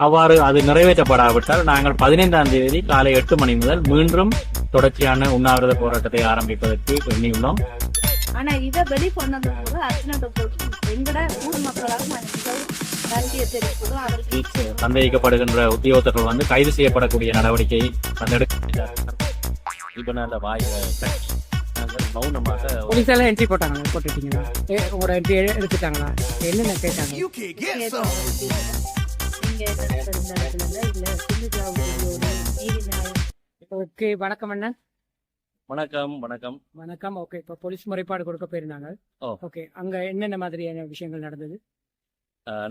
அவ்வாறு அது நிறைவேற்றப்படாவிட்டால் நாங்கள் பதினைந்தாம் தேதி காலை எட்டு மணி முதல் மீண்டும் தொடர்ச்சியான உண்ணாவிரத போராட்டத்தை ஆரம்பிப்பதற்கு எண்ணியுள்ளோம். ஆனா இத வெளி போது எங்கட ஊர் மக்களாக அதற்கு சந்தேகிக்கப்படுகின்ற உத்தியோகத்தர்கள் வந்து கைது செய்யப்படக்கூடிய நடவடிக்கை இதனால வாய கட்டி நாங்கள் மௌனமாக போலீஸ் எல்லாம் என்ட்ரி போட்டாங்களா? போட்டுட்டீங்களா? ஏ, உங்களோட என்ட்ரி எடுத்துட்டாங்களா? என்னென்ன கேட்டாங்க? ஓகே வணக்கம் அண்ணன் வணக்கம் வணக்கம். வணக்கம் ஓகே. இப்போ போலீஸ் முறைப்பாடு கொடுக்க போயிருந்தாங்க. ஓகே அங்க என்னென்ன மாதிரியான விஷயங்கள் நடந்தது?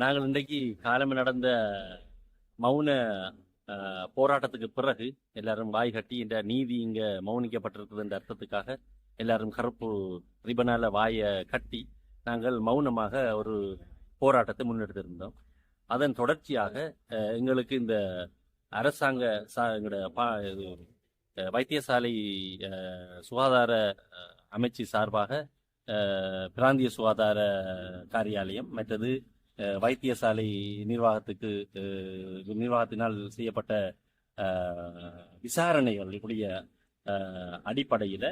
நாங்கள் இன்றைக்கு காலம் நடந்த மௌன போராட்டத்துக்கு பிறகு எல்லாரும் வாய் கட்டி இந்த நீதி இங்க மௌனிக்கப்பட்டிருக்குது என்ற அர்த்தத்துக்காக எல்லாரும் கருப்பு ரிபனால வாயை கட்டி நாங்கள் மௌனமாக ஒரு போராட்டத்தை முன்னெடுத்திருந்தோம். அதன் தொடர்ச்சியாக எங்களுக்கு இந்த அரசாங்க சா- பா இது, வைத்தியசாலை சுகாதார அமைச்சு சார்பாக பிராந்திய சுகாதார காரியாலயம் மற்றது வைத்தியசாலை நிர்வாகத்துக்கு நிர்வாகத்தினால் செய்யப்பட்ட விசாரணைகளுடைய அடிப்படையில்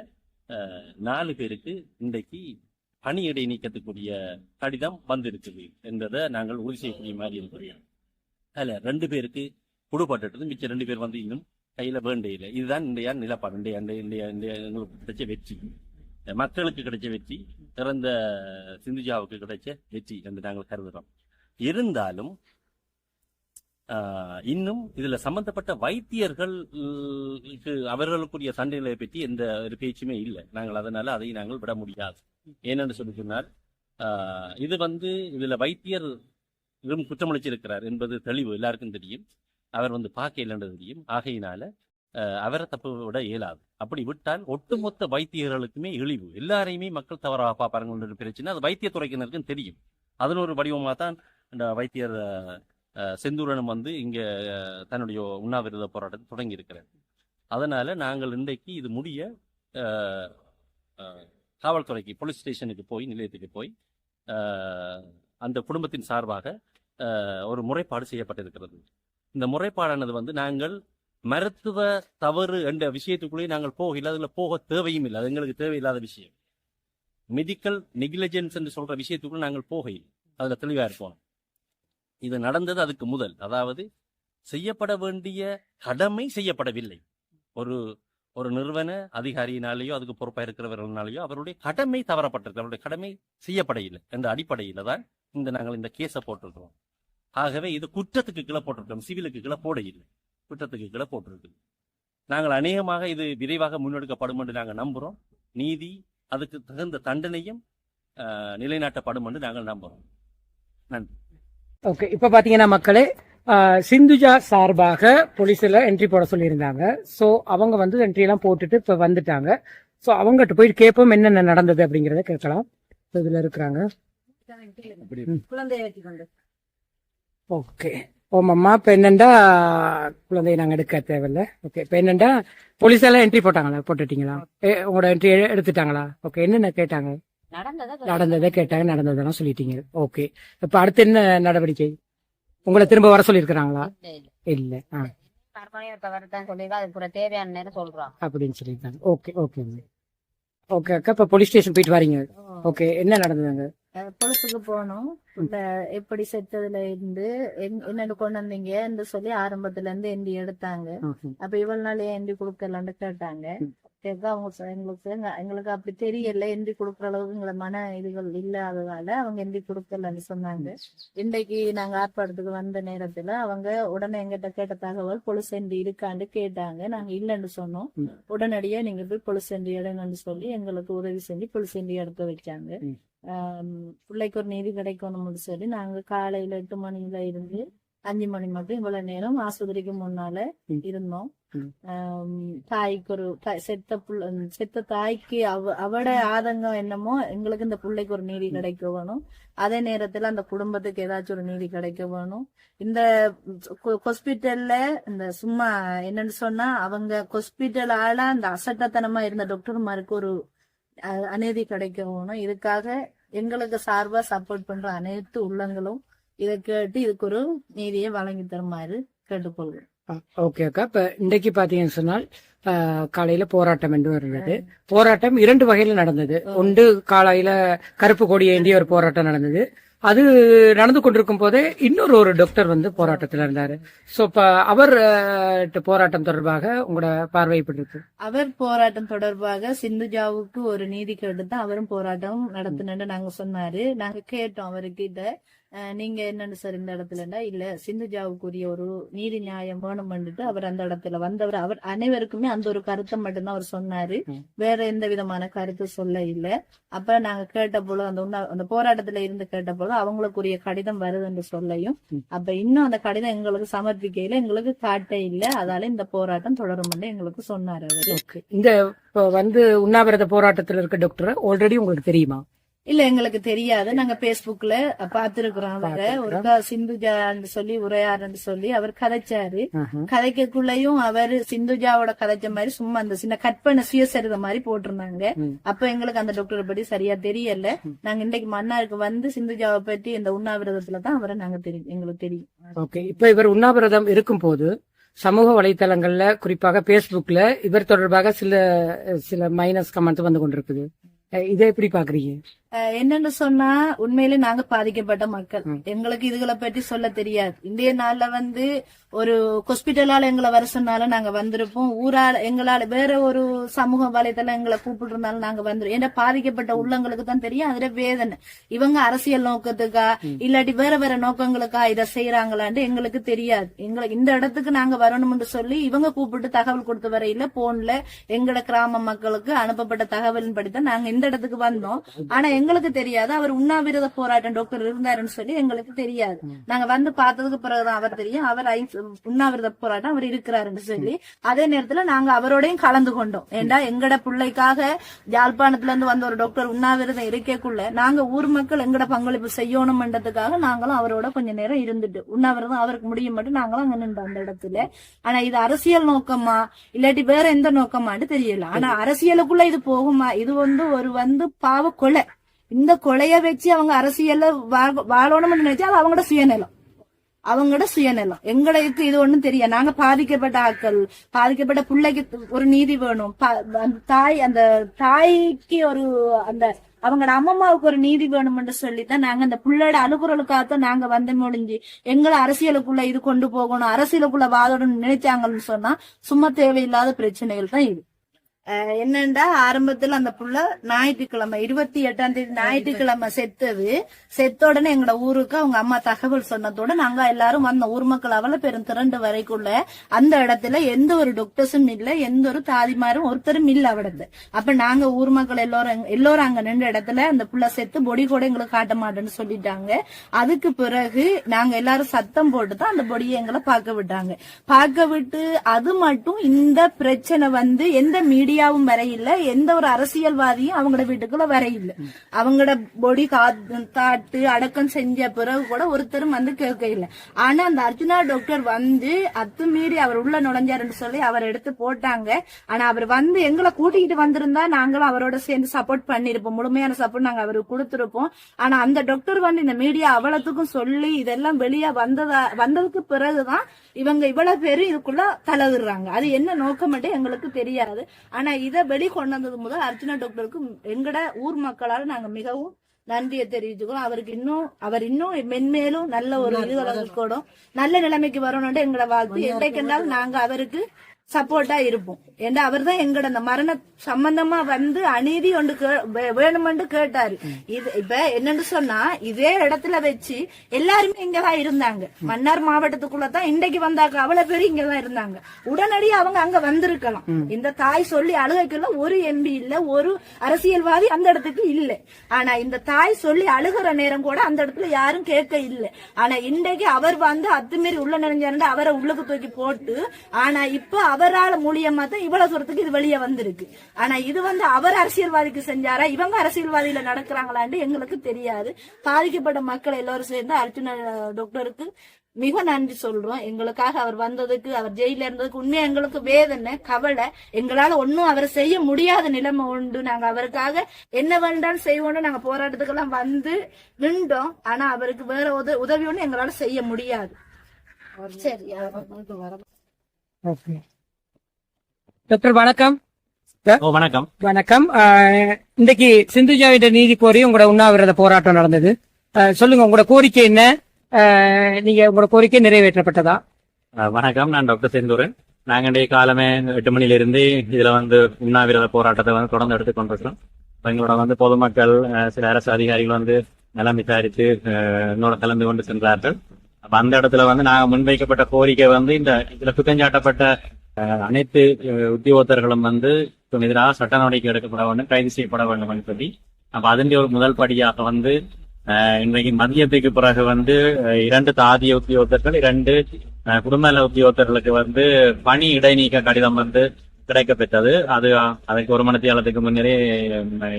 நாலு பேருக்கு இன்றைக்கு பணியிடை நீக்கத்துக்குரிய கடிதம் வந்திருக்குது என்பதை நாங்கள் உறுதி செய்யக்கூடிய மாதிரி இருக்கிறோம் அதில் ரெண்டு பேருக்கு குடுபட்டுட்டது. மிச்சம் ரெண்டு பேர் வந்து இன்னும் கையில வேண்டையில இதுதான் இன்றைய நிலப்பாடு. இன்றைய இன்றைய இன்றைய எங்களுக்கு கிடைச்ச வெற்றி. மக்களுக்கு கிடைச்ச வெற்றி திறந்த சிந்துஜாவுக்கு கிடைச்ச வெற்றி என்று நாங்கள் கருதுகிறோம் இருந்தாலும் இன்னும் இதுல சம்பந்தப்பட்ட வைத்தியர்களுக்கு அவர்களுக்குரிய சண்டைகளை பற்றி எந்த ஒரு பேச்சுமே இல்லை. நாங்கள் அதனால அதை நாங்கள் விட முடியாது. ஏனென்று சொல்லி சொன்னால் இது வந்து இதுல வைத்தியர் இவரும் குற்றமளிச்சிருக்கிறார் என்பது தெளிவு எல்லாருக்கும் தெரியும். அவர் வந்து பார்க்க இல்லைன்றது தெரியும். ஆகையினால அவரை தப்பு விட இயலாது. அப்படி விட்டால் ஒட்டுமொத்த வைத்தியர்களுக்குமே இழிவு. எல்லாரையுமே மக்கள் தவறாக பார்ப்பாருங்கிற பிரச்சனை அது வைத்தியத்துறைக்கினருக்கும் தெரியும். அதன் ஒரு வடிவமாக தான் வைத்தியர் செந்தூரனும் வந்து இங்க தன்னுடைய உண்ணாவிரத போராட்டத்தை தொடங்கி இருக்கிறார் அதனால நாங்கள் இன்றைக்கு இது முடிய காவல்துறைக்கு போலீஸ் ஸ்டேஷனுக்கு போய் நிலையத்துக்கு போய் அந்த குடும்பத்தின் சார்பாக ஒரு முறைப்பாடு செய்யப்பட்டிருக்கிறது. இந்த முறைப்பாடானது வந்து நாங்கள் மருத்துவ தவறு என்ற விஷயத்துக்குள்ளேயே நாங்கள் போகல அதில் போக தேவையும் இல்லை. அது எங்களுக்கு தேவையில்லாத விஷயம். மெடிக்கல் நெக்லிஜென்ஸ் என்று சொல்ற விஷயத்துக்குள்ள நாங்கள் போகையில் அதுல தெளிவாக இருப்போம். இது நடந்தது அதுக்கு முதல். அதாவது செய்யப்பட வேண்டிய கடமை செய்யப்படவில்லை. ஒரு ஒரு நிறுவன அதிகாரியினாலேயோ அதுக்கு பொறுப்பாக இருக்கிறவர்களாலேயோ அவருடைய கடமை தவறப்பட்டிருக்கு. அவருடைய கடமை செய்யப்படையில்லை என்ற அடிப்படையில் தான் இந்த நாங்கள் இந்த கேஸை போட்டிருக்கிறோம். ஆகவே இது குற்றத்துக்கு கீழே போட்டிருக்கோம் சிவிலுக்கு கீழே போட இல்லை. குற்றத்துக்கு கீழே போட்டிருக்கு. நாங்கள் அநேகமாக இது விரைவாக முன்னெடுக்கப்படும் என்று நாங்கள் நம்புகிறோம் நீதி அதுக்கு தகுந்த தண்டனையும் நிலைநாட்டப்படும் என்று நாங்கள் நம்புகிறோம் நன்றி. ஓகே இப்போ பார்த்தீங்கன்னா மக்களே சிந்துஜா சார்பாக போலீஸில் என்ட்ரி போட சொல்லியிருந்தாங்க. ஸோ அவங்க வந்து என்ட்ரி எல்லாம் போட்டுட்டு இப்போ வந்துட்டாங்க. ஸோ அவங்ககிட்ட போயிட்டு கேட்போம் என்னென்ன நடந்தது அப்படிங்கிறத கேட்கலாம். இதுல இருக்கிறாங்க. ஓகே ஓமம்மா இப்போ என்னண்டா குழந்தைய நாங்கள் எடுக்க தேவையில்ல? ஓகே இப்போ என்னண்டா? போலீஸ் எல்லாம் என்ட்ரி போட்டாங்களா? போட்டுட்டீங்களா? உங்களோட என்ட்ரி எடுத்துட்டாங்களா? ஓகே என்னென்ன கேட்டாங்க? நடந்ததை கேட்டாங்க நடந்ததெல்லாம் சொல்லிட்டீங்க. ஓகே இப்போ அடுத்து என்ன நடவடிக்கை? உங்களை திரும்ப வர சொல்லியிருக்கிறாங்களா? இல்ல அப்படின்னு சொல்லியிருக்காங்க. ஓகே ஓகே ஓகே அக்கா இப்போ போலீஸ் ஸ்டேஷன் போயிட்டு வரீங்க. ஓகே என்ன நடந்ததுங்க பொலிசுக்கு போனோம். இந்த எப்படி செத்ததுல இருந்து என்னன்னு கொண்டு வந்தீங்க சொல்லி ஆரம்பத்துல இருந்து எண்டி எடுத்தாங்க. அப்ப இவ்வளவு நாள் எண்டி கொடுக்கலான்னு கேட்டாங்க. கேட்க அவங்க எங்களுக்கு எங்க- எங்களுக்கு அப்படி தெரியல எண்டி கொடுக்குற அளவுக்கு எங்களை மன இதுகள் இல்லாததால அவங்க எண்டி கொடுக்கலன்னு சொன்னாங்க. இன்றைக்கு நாங்க ஆர்ப்பாட்டத்துக்கு வந்த நேரத்துல அவங்க உடனே எங்கிட்ட கேட்ட தகவல் பொலிஸ் எண்டி இருக்கான்னு கேட்டாங்க. நாங்க இல்லைன்னு சொன்னோம். உடனடியா நீங்க போய் பொலிஸ் எண்டி எடுங்கன்னு சொல்லி எங்களுக்கு உதவி செஞ்சு பொலிஸ் எண்டி எடுக்க வச்சாங்க. பிள்ளைக்கு ஒரு நீதி கிடைக்கணும்னு சொல்லி நாங்க காலையில எட்டு மணில இருந்து அஞ்சு மணி மட்டும் இவ்வளவு நேரம் ஆஸ்பத்திரிக்கு முன்னால. இருந்தோம் தாய்க்கு ஒரு செத்த புள்ள செத்த தாய்க்கு அவ அவட ஆதங்கம் என்னமோ எங்களுக்கு இந்த பிள்ளைக்கு ஒரு நீதி கிடைக்க வேணும் அதே நேரத்துல அந்த குடும்பத்துக்கு ஏதாச்சும் ஒரு நீதி கிடைக்க வேணும் இந்த ஹாஸ்பிட்டல்ல இந்த சும்மா என்னன்னு சொன்னா அவங்க ஹாஸ்பிட்டல் ஆளா அந்த அசட்டத்தனமா இருந்த டாக்டர்மாருக்கு ஒரு அநீதி கிடைக்க வேணும் இதுக்காக எங்களுக்கு சார்பா சப்போர்ட் பண்ற அனைத்து உள்ளங்களும் இதை கேட்டு இதுக்கு ஒரு நீதியை வழங்கி தருமாறு கேட்டுக்கொள்கிறேன் ஓகே அக்கா. இப்ப இன்றைக்கு பாத்தீங்கன்னு சொன்னால் காலையில போராட்டம் என்று இருந்தது. போராட்டம் இரண்டு வகையில நடந்தது. ஒன்று காலையில கருப்பு கொடி ஏந்திய ஒரு போராட்டம் நடந்தது. அது நடந்து கொண்டிருக்கும் போதே இன்னொரு ஒரு டாக்டர் வந்து போராட்டத்துல இருந்தாரு. சோ இப்ப அவர் போராட்டம் தொடர்பாக உங்களோட பார்வை எப்படி இருக்கு? அவர் போராட்டம் தொடர்பாக சிந்துஜாவுக்கு ஒரு நீதி கேட்டு தான் அவரும் போராட்டம் நடத்தினு நாங்க சொன்னாரு. நாங்க கேட்டோம் அவர்கிட்ட. அஹ், நீங்க என்னன்னு சார் இந்த இடத்துலன்னா இல்ல சிந்துஜாவுக்குரிய ஒரு நீதி நியாயம் வேணும்னுட்டு அவர் அந்த இடத்துல வந்தவர். அவர் அனைவருக்குமே அந்த ஒரு கருத்தை மட்டும்தான் அவர் சொன்னாரு. வேற எந்த விதமான கருத்து சொல்ல இல்ல. அப்ப நாங்க கேட்ட போல அந்த உண்ணா- அந்த போராட்டத்துல இருந்து கேட்ட போல அவங்களுக்குரிய கடிதம் வருதுன்னு சொல்லையும். அப்ப இன்னும் அந்த கடிதம் எங்களுக்கு சமர்ப்பிக்கையில எங்களுக்கு காட்ட இல்ல. அதால இந்த போராட்டம் தொடரும் எங்களுக்கு சொன்னாரு அவரு. ஓகே. இந்த இப்ப வந்து உண்ணாவிரத போராட்டத்துல இருக்க டாக்டர் ஆல்ரெடி உங்களுக்கு தெரியுமா? இல்ல எங்களுக்கு தெரியாது. நாங்க பேஸ்புக்ல பாத்துருக்கிறோம் அவரை. ஒரு சிந்துஜான்னு சொல்லி உரையாடுன்னு சொல்லி அவர் கதைச்சாரு. கதைக்கக்குள்ளயும் அவர் சிந்துஜாவோட கதைச்ச மாதிரி சும்மா அந்த சின்ன கற்பனை சுயசரிதை மாதிரி போட்டிருந்தாங்க. அப்ப எங்களுக்கு அந்த டாக்டரை பத்தி சரியா தெரியல. நாங்க இன்னைக்கு மன்னாருக்கு வந்து சிந்துஜாவை பத்தி இந்த உண்ணாவிரதத்துல தான் அவரை நாங்க தெரியும் எங்களுக்கு தெரியும். ஓகே. இப்ப இவர் உண்ணாவிரதம் இருக்கும்போது சமூக வலைத்தளங்கள்ல குறிப்பாக பேஸ்புக்ல இவர் தொடர்பாக சில சில மைனஸ் கமெண்ட் வந்து கொண்டிருக்குது. இதை எப்படி பாக்குறீங்க? என்னன்னு சொன்னா உண்மையிலே நாங்க பாதிக்கப்பட்ட மக்கள். எங்களுக்கு இதுகளை பற்றி சொல்ல தெரியாது. இந்திய நாள்ல வந்து ஒரு ஹாஸ்பிட்டலால எங்களை வர சொன்னாலும் நாங்க வந்திருப்போம். ஊரால எங்களால வேற ஒரு சமூக வலைத்தளம் எங்களை கூப்பிட்டு இருந்தாலும் நாங்க வந்துருவோம் ஏன்னா பாதிக்கப்பட்ட உள்ளங்களுக்கு தான் தெரியும். அதுல வேதனை. இவங்க அரசியல் நோக்கத்துக்கா இல்லாட்டி வேற வேற நோக்கங்களுக்கா இதை செய்யறாங்களான்னு எங்களுக்கு தெரியாது. எங்களுக்கு இந்த இடத்துக்கு நாங்க வரணும்னு சொல்லி இவங்க கூப்பிட்டு தகவல் கொடுத்து வரையில போன்ல எங்கட கிராம மக்களுக்கு அனுப்பப்பட்ட தகவலின் படித்தான் நாங்க இந்த இடத்துக்கு வந்தோம்? ஆனா எங்களுக்கு தெரியாது. அவர் உண்ணாவிரத போராட்டம் டாக்டர் இருந்தாருன்னு சொல்லி எங்களுக்கு தெரியாது. நாங்க வந்து பார்த்ததுக்கு பிறகுதான் அவர் தெரியும். அவர் உண்ணாவிரத போராட்டம் அவர் இருக்கிறாருன்னு சொல்லி. அதே நேரத்துல நாங்க அவரோடையும் கலந்து கொண்டோம். ஏண்டா எங்கட பிள்ளைக்காக யாழ்ப்பாணத்துல இருந்து வந்த ஒரு டாக்டர் உண்ணாவிரதம் இருக்கக்குள்ள நாங்க ஊர் மக்கள் எங்கட பங்களிப்பு செய்யணும்ன்றதுக்காக நாங்களும் அவரோட கொஞ்ச நேரம் இருந்துட்டு உண்ணாவிரதம் அவருக்கு முடியும் மட்டும் நாங்களும் அங்க நின்றோம் அந்த இடத்துல. ஆனா இது அரசியல் நோக்கமா? இல்லாட்டி வேற எந்த நோக்கமான்னு தெரியல. ஆனா அரசியலுக்குள்ள இது போகுமா? இது வந்து ஒரு வந்து பாவ கொலை. இந்த கொலைய வச்சு அவங்க அரசியல்ல வாழணும்னு நினைச்சா அது அவங்களோட சுயநலம். அவங்களோட சுயநலம். எங்களுக்கு இது ஒண்ணும் தெரியாது. நாங்க பாதிக்கப்பட்ட ஆட்கள் பாதிக்கப்பட்ட பிள்ளைக்கு ஒரு நீதி வேணும். தாய் அந்த தாய்க்கு ஒரு அந்த அவங்களோட அம்மாவுக்கு ஒரு நீதி வேணும்னு சொல்லித்தான் நாங்க அந்த பிள்ளையோட அனுகுறலுக்காகத்தான் நாங்க வந்து முடிஞ்சு எங்களை அரசியலுக்குள்ள இது கொண்டு போகணும் அரசியலுக்குள்ள வாழணும்னு நினைச்சாங்கன்னு சொன்னா சும்மா தேவையில்லாத பிரச்சனைகள் தான் இது. என்னண்டா ஆரம்பத்துல அந்த புள்ள ஞாயிற்றுக்கிழமை இருபத்தி எட்டாம் தேதி ஞாயிற்றுக்கிழமை செத்தது. செத்த உடனே எங்களோட ஊருக்கு அவங்க அம்மா தகவல் சொன்னதோட நாங்க எல்லாரும் வந்தோம். ஊர் மக்கள் அவ்வளவு பெரும் திரண்டு வரைக்குள்ள அந்த இடத்துல எந்த ஒரு டாக்டர்ஸும் இல்ல எந்த ஒரு தாதிமாரும் ஒருத்தரும் இல்ல அவடத்து அப்ப நாங்க ஊர் மக்கள் எல்லாரும் எல்லோரும் அங்க நின்ற இடத்துல அந்த புள்ள செத்து பொடி கூட எங்களுக்கு காட்ட மாட்டேன்னு சொல்லிட்டாங்க. அதுக்கு பிறகு நாங்க எல்லாரும் சத்தம் போட்டுதான் அந்த பொடியை எங்களை பார்க்க விட்டாங்க. பார்க்க விட்டு அது மட்டும் இந்த பிரச்சனை வந்து எந்த மீடியாவும் வரையில்ல எந்த ஒரு அரசியல்வாதியும் அவங்களோட வீட்டுக்குள்ள வரையில்ல அவங்களோட பொடி தாட்டு அடக்கம் செஞ்ச பிறகு கூட ஒருத்தரும் வந்து கேட்க இல்லை. ஆனா அந்த அர்ஜுனா டாக்டர் வந்து அத்துமீறி அவர் உள்ள நுழைஞ்சாருன்னு சொல்லி அவர் எடுத்து போட்டாங்க. ஆனா அவர் வந்து எங்களை கூட்டிகிட்டு வந்திருந்தா நாங்களும் அவரோட சேர்ந்து சப்போர்ட் பண்ணிருப்போம். முழுமையான சப்போர்ட் நாங்க அவருக்கு கொடுத்திருப்போம். ஆனா அந்த டாக்டர் வந்து இந்த மீடியா அவ்வளவுக்கும் சொல்லி இதெல்லாம் வெளியே வந்ததா வந்ததுக்கு பிறகுதான் இவங்க இவ்வளவு பேரு இதுக்குள்ள தலைவிடுறாங்க அது என்ன நோக்கம் மட்டும் எங்களுக்கு தெரியாது. ஆனா இதை வெளி கொண்டு வந்தது முதல் அர்ச்சனா டாக்டருக்கு எங்கட ஊர் மக்களால் நாங்க மிகவும் நன்றியை தெரிவிச்சுக்கிறோம் அவருக்கு இன்னும் அவர் இன்னும் மென்மேலும் நல்ல ஒரு இது வளர்க்கணும் நல்ல நிலைமைக்கு வரணும்னு எங்களை வாழ்த்து என்றைக்கென்றாலும் நாங்க அவருக்கு சப்போர்ட்டா இருப்போம். ஏன்னா அவர் தான் எங்கட அந்த மரண சம்பந்தமா வந்து அநீதி ஒன்று வேணுமென்று கேட்டாரு. இது இப்ப என்னன்னு சொன்னா இதே இடத்துல வச்சு எல்லாருமே இங்கதான் இருந்தாங்க. மன்னார் மாவட்டத்துக்குள்ள தான் இன்றைக்கு வந்தாக்க அவ்வளவு பேர் இங்கதான் இருந்தாங்க. உடனடியாக அவங்க அங்க வந்திருக்கலாம். இந்த தாய் சொல்லி அழுகைக்குள்ள ஒரு எம்பி இல்ல ஒரு அரசியல்வாதி அந்த இடத்துக்கு இல்ல. ஆனா இந்த தாய் சொல்லி அழுகிற நேரம் கூட அந்த இடத்துல யாரும் கேட்க இல்ல. ஆனா இன்றைக்கு அவர் வந்து அத்துமீறி உள்ள நுழைஞ்சாரு அவரை உள்ளுக்கு தூக்கி போட்டு ஆனா இப்ப அவரால மூலியமா தான் இவ்வளவு தூரத்துக்கு இது வெளியே வந்திருக்கு. ஆனா இது வந்து அவர் அரசியல்வாதிக்கு செஞ்சாரா? இவங்க அரசியல்வாதியில நடக்கிறாங்களான்னு எங்களுக்கு தெரியாது. பாதிக்கப்பட்ட மக்கள் எல்லாரும் சேர்ந்து அர்ஜுன டாக்டருக்கு மிக நன்றி சொல்றோம். எங்களுக்காக அவர் வந்ததுக்கு அவர் ஜெயில இருந்ததுக்கு உண்மையா எங்களுக்கு வேதனை கவலை. எங்களால ஒன்னும் அவரை செய்ய முடியாத நிலைமை உண்டு. நாங்க அவருக்காக என்ன வேண்டாலும் செய்வோம்னு நாங்க போராட்டத்துக்கெல்லாம் வந்து நின்றோம். ஆனா அவருக்கு வேற உத- உதவி ஒண்ணு எங்களால செய்ய முடியாது. சரி. ஓகே. டாக்டர் வணக்கம். வணக்கம். வணக்கம். ஆஹ், இன்றைக்கு சிந்துஜாவிட நீதி கோரி உங்களோட உண்ணாவிரத போராட்டம் நடந்தது. ஆஹ், சொல்லுங்க உங்களோட கோரிக்கை என்ன? ஆஹ், நீங்க உங்களோட கோரிக்கை நிறைவேற்றப்பட்டதா? வணக்கம். நான் டாக்டர் செந்தூரன். நாங்க இன்றைய காலமே எட்டு மணிலிருந்து இதுல வந்து உண்ணாவிரத போராட்டத்தை வந்து தொடர்ந்து எடுத்துக் கொண்டிருக்கிறோம். எங்களோட வந்து பொதுமக்கள் அஹ் சில அரசு அதிகாரிகள் வந்து நலம் விசாரித்து எங்களோட கலந்து கொண்டு சென்றார்கள். அப்ப அந்த இடத்துல வந்து நாங்க முன்வைக்கப்பட்ட கோரிக்கை வந்து இந்த இதுல குற்றஞ்சாட்டப்பட்ட அனைத்து உத்தியோகத்தர்களும் வந்து எதிராக சட்ட நடவடிக்கை எடுக்கப்பட வேண்டும் கைது செய்யப்பட வேண்டும் என்று சொல்லி அப்ப அதன் ஒரு முதல் படியாக வந்து அஹ், இன்றைக்கு மதியத்துக்கு பிறகு வந்து இரண்டு தாதிய உத்தியோகத்தர்கள் இரண்டு குடும்ப நல உத்தியோகத்தர்களுக்கு வந்து பணி இடைநீக்க கடிதம் வந்து கிடைக்கப்பெற்றது. அது அதுக்கு ஒரு மணித்தியாலத்துக்கு முன்னரே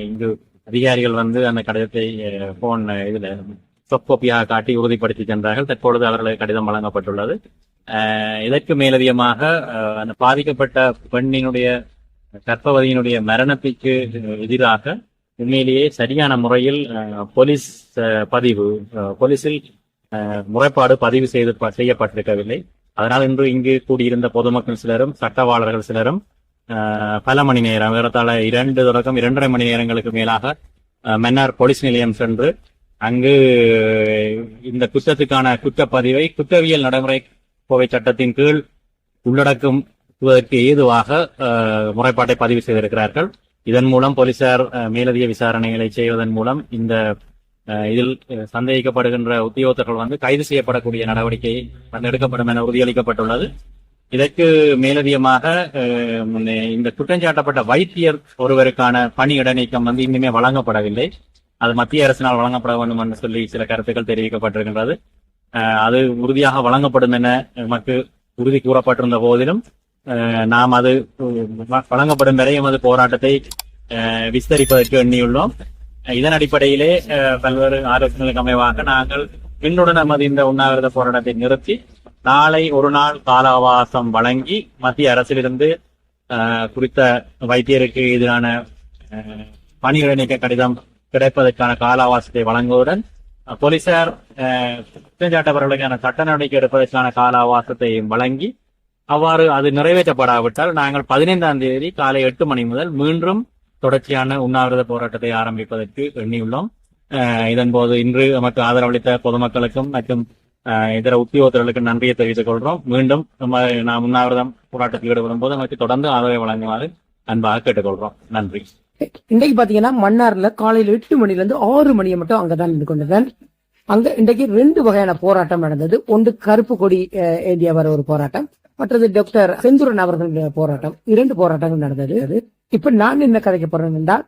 இங்கு அதிகாரிகள் வந்து அந்த கடிதத்தை போன் இதுல சொக்கோப்பியாக காட்டி உறுதிப்படுத்தி சென்றார்கள். தற்பொழுது அவர்களுக்கு கடிதம் வழங்கப்பட்டுள்ளது. இதற்கு மேலதிகமாக அஹ், அந்த பாதிக்கப்பட்ட பெண்ணினுடைய கர்ப்பவதியினுடைய மரணத்திற்கு எதிராக உண்மையிலேயே சரியான முறையில் அஹ், போலீஸ் பதிவு போலீஸில் அஹ், முறைப்பாடு பதிவு செய்து செய்யப்பட்டிருக்கவில்லை. அதனால் இன்று இங்கு கூடியிருந்த பொதுமக்கள் சிலரும் சட்டவாளர்கள் சிலரும் பல மணி நேரம் ஏறத்தாழ இரண்டு தொடக்கம் இரண்டரை மணி நேரங்களுக்கு மேலாக மன்னார் போலீஸ் நிலையம் சென்று அங்கு இந்த குற்றத்துக்கான குற்றப்பதிவை குற்றவியல் நடைமுறை கோவை சட்டத்தின் கீழ் உள்ளடக்கும் ஏதுவாக அஹ், முறைப்பாட்டை பதிவு செய்திருக்கிறார்கள். இதன் மூலம் போலீசார் மேலதிக விசாரணைகளை செய்வதன் மூலம் இந்த இதில் சந்தேகிக்கப்படுகின்ற உத்தியோகத்தர்கள் வந்து கைது செய்யப்படக்கூடிய நடவடிக்கை வந்து எடுக்கப்படும் என உறுதியளிக்கப்பட்டுள்ளது. இதற்கு மேலதிகமாக அஹ், முன்னே இந்த குற்றஞ்சாட்டப்பட்ட வைத்தியர் ஒருவருக்கான பணி இடைநீக்கம் வந்து இன்னுமே வழங்கப்படவில்லை. அது மத்திய அரசினால் வழங்கப்பட வேண்டும் என்று சொல்லி சில கருத்துக்கள் தெரிவிக்கப்பட்டிருக்கின்றது. அது உறுதியாக வழங்கப்படும் என நமக்கு உறுதி கூறப்பட்டிருந்த போதிலும் அஹ், நாம் அது வ- வழங்கப்படும் வரையும் அது போராட்டத்தை அஹ், விஸ்தரிப்பதற்கு எண்ணியுள்ளோம். இதன் அடிப்படையிலே பல்வேறு ஆலோசனைகளுக்கு அமைவாக நாங்கள் பின்னுடன் நமது இந்த உண்ணாவிரத போராட்டத்தை நிறுத்தி நாளை ஒரு நாள் கால அவகாசம் வழங்கி மத்திய அரசிலிருந்து குறித்த வைத்தியருக்கு எதிரான பணிகளை நீக்க கடிதம் கிடைப்பதற்கான கால அவகாசத்தை வழங்குவதுடன் போலீசார் அஹ், குற்றஞ்சாட்டவர்களுக்கான சட்ட நடவடிக்கை எடுப்பதற்கான கால அவகாசத்தையும் வழங்கி அவ்வாறு அது நிறைவேற்றப்படாவிட்டால் நாங்கள் பதினைந்தாம் தேதி காலை எட்டு மணி முதல் மீண்டும் தொடர்ச்சியான உண்ணாவிரத போராட்டத்தை ஆரம்பிப்பதற்கு எண்ணியுள்ளோம். அஹ் இதன் போது இன்று நமக்கு ஆதரவளித்த பொதுமக்களுக்கும் மற்றும் இதர உத்தியோகத்தர்களுக்கு நன்றியை தெரிவித்துக் கொள்கிறோம். மீண்டும் நம்ம நாம் உண்ணாவிரதம் போராட்டத்தில் ஈடுபடும் போது நமக்கு தொடர்ந்து ஆதரவை வழங்குமாறு அன்பாக கேட்டுக்கொள்கிறோம். நன்றி. இன்றைக்கு பாத்தீங்கன்னா மன்னார்ல காலையில எட்டு மணில இருந்து ஆறு மணியை மட்டும் அங்கதான் நின்று கொண்டிருந்தேன். அங்க இன்றைக்கு ரெண்டு வகையான போராட்டம் நடந்தது. ஒன்று கருப்பு கொடி ஏந்திய வர ஒரு போராட்டம். மற்றது டாக்டர் செந்துரன் அவர்களுடைய போராட்டம். இரண்டு போராட்டங்கள் நடந்தது. அது இப்ப நான் என்ன கதைக்க போறேன் என்றால்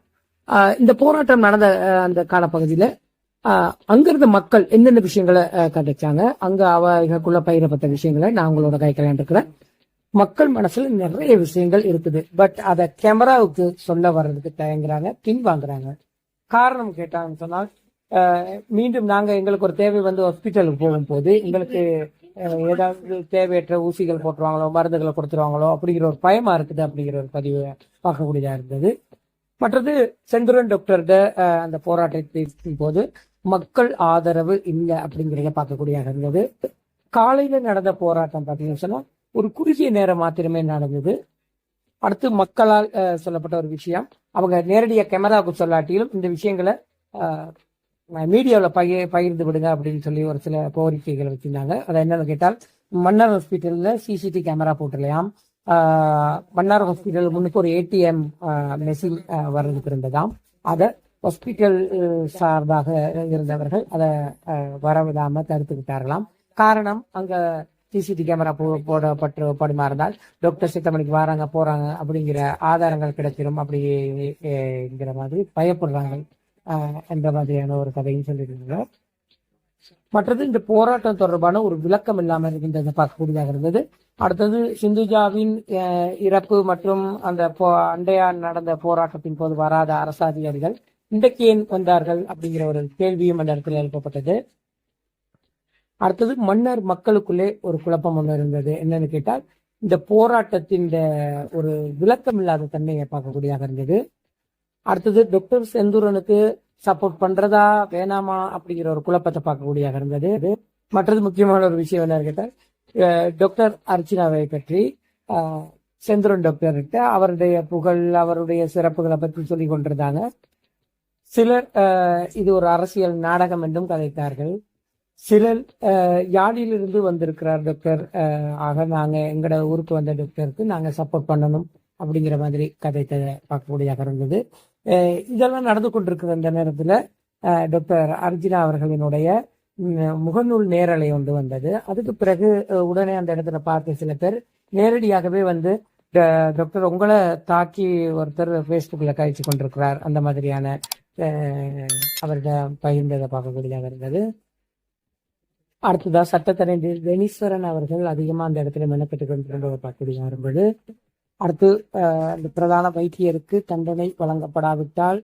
ஆஹ், இந்த போராட்டம் நடந்த அந்த காலப்பகுதியில ஆஹ், அங்கிருந்த மக்கள் என்னென்ன விஷயங்களை அஹ், கதைச்சாங்க அங்க அவர்களுக்குள்ள பயிரப்பட்ட விஷயங்களை நான் உங்களோட கைக்கலாம் இருக்கிறேன் மக்கள் மனசுல நிறைய விஷயங்கள் இருக்குது. பட் அத கேமராவுக்கு சொல்ல வர்றதுக்கு தயங்குறாங்க பின்வாங்குறாங்க. காரணம் கேட்டாங்கன்னு சொன்னால் மீண்டும் நாங்க எங்களுக்கு ஒரு தேவை வந்து ஹாஸ்பிட்டலுக்கு போகும்போது எங்களுக்கு ஏதாவது தேவையற்ற ஊசிகள் போட்டுருவாங்களோ மருந்துகளை கொடுத்துருவாங்களோ அப்படிங்கிற ஒரு பயமா இருக்குது அப்படிங்கிற ஒரு பதிவு பார்க்கக்கூடியதா இருந்தது. மற்றது செந்துரன் டாக்டர்கிட்ட அந்த போராட்டத்தின் போது மக்கள் ஆதரவு இல்லை அப்படிங்கிறத பார்க்கக்கூடியதாக இருந்தது. காலையில நடந்த போராட்டம் பார்த்தீங்கன்னு சொன்னா ஒரு குறுகிய நேரம் மாத்திரமே நடந்தது. அடுத்து மக்களால் சொல்லப்பட்ட ஒரு விஷயம். அவங்க நேரடியாக கேமராவுக்கு சொல்லாட்டியும் இந்த விஷயங்களை மீடியாவில் பகிர் பகிர்ந்து விடுங்க அப்படின்னு சொல்லி ஒரு சில கோரிக்கைகள் வச்சிருந்தாங்க. அதை என்னன்னு கேட்டால் மன்னார் ஹாஸ்பிட்டலில் சிசிடி கேமரா போட்டுலையாம் மன்னார் ஹாஸ்பிட்டல் முன்னுக்கு ஒரு ஏடிஎம் மெஷின் வர்றதுக்கு இருந்ததாம். அதை ஹாஸ்பிட்டல் சார்பாக இருந்தவர்கள் அதை வரவிடாமல் தடுத்து விட்டார்களாம் காரணம் அங்கே சிசிடி கேமரா போ போடப்பட்டு படுமா இருந்தால் டாக்டர் சித்தமணிக்கு வராங்க போறாங்க அப்படிங்கிற ஆதாரங்கள் கிடைச்சிடும் அப்படிங்கிற மாதிரி பயப்படுறாங்க. ஆஹ், என்ற மாதிரியான ஒரு கதையும் சொல்லியிருந்தாங்க மற்றது இந்த போராட்டம் தொடர்பான ஒரு விளக்கம் இல்லாமல் இருக்கின்றதை பார்க்கக்கூடியதாக இருந்தது. அடுத்தது சிந்துஜாவின் அஹ், இறப்பு மற்றும் அந்த போ அண்டையா நடந்த போராட்டத்தின் போது வராத அரசு அதிகாரிகள் இன்றைக்கு ஏன் வந்தார்கள் அப்படிங்கிற ஒரு கேள்வியும் அந்த இடத்துல எழுப்பப்பட்டது. அடுத்தது மன்னர் மக்களுக்குள்ளே ஒரு குழப்பம் ஒன்று இருந்தது. என்னன்னு கேட்டால் இந்த போராட்டத்தின் ஒரு விளக்கம் இல்லாத தன்மையை பார்க்கக்கூடியதாக இருந்தது. அடுத்தது டாக்டர் செந்தூரனுக்கு சப்போர்ட் பண்றதா வேணாமா அப்படிங்கிற ஒரு குழப்பத்தை பார்க்கக்கூடியதாக இருந்தது. மற்றது முக்கியமான ஒரு விஷயம் என்ன கேட்டால் அஹ், டாக்டர் அர்ச்சனாவை பற்றி அஹ், செந்தூரன் டாக்டர்கிட்ட அவருடைய புகழ் அவருடைய சிறப்புகளை பற்றி சொல்லி கொண்டிருந்தாங்க. சிலர் அஹ், இது ஒரு அரசியல் நாடகம் என்றும் கதைத்தார்கள். சிலர் யாழிலிருந்து வந்திருக்கிறார் டாக்டர் ஆக நாங்கள் எங்களோட ஊருக்கு வந்த டாக்டருக்கு நாங்கள் சப்போர்ட் பண்ணணும் அப்படிங்கிற மாதிரி கதைத்த பார்க்கக்கூடியதாக இருந்தது. இதெல்லாம் நடந்து கொண்டிருக்கிற இந்த நேரத்தில் டாக்டர் அர்ஜுனா அவர்களினுடைய முகநூல் நேரலை ஒன்று வந்தது. அதுக்கு பிறகு உடனே அந்த இடத்துல பார்த்த சில பேர் நேரடியாகவே வந்து "ட- டாக்டர் உங்களை தாக்கி ஒருத்தர் ஃபேஸ்புக்கில் கழிச்சு கொண்டிருக்கிறார். அந்த மாதிரியான அவர்கிட்ட பகிர்ந்ததை பார்க்கக்கூடியதாக இருந்தது. அடுத்ததா சட்டத்தரணியர் வெனீஸ்வரன் அவர்கள் அதிகமா அந்த இடத்துல மெனக்கெட்டு கொண்டிருந்ததை பார்க்கக்கூடியதாக இருந்தது அடுத்து அஹ், இந்த பிரதான வைத்தியருக்கு தண்டனை வழங்கப்படாவிட்டால்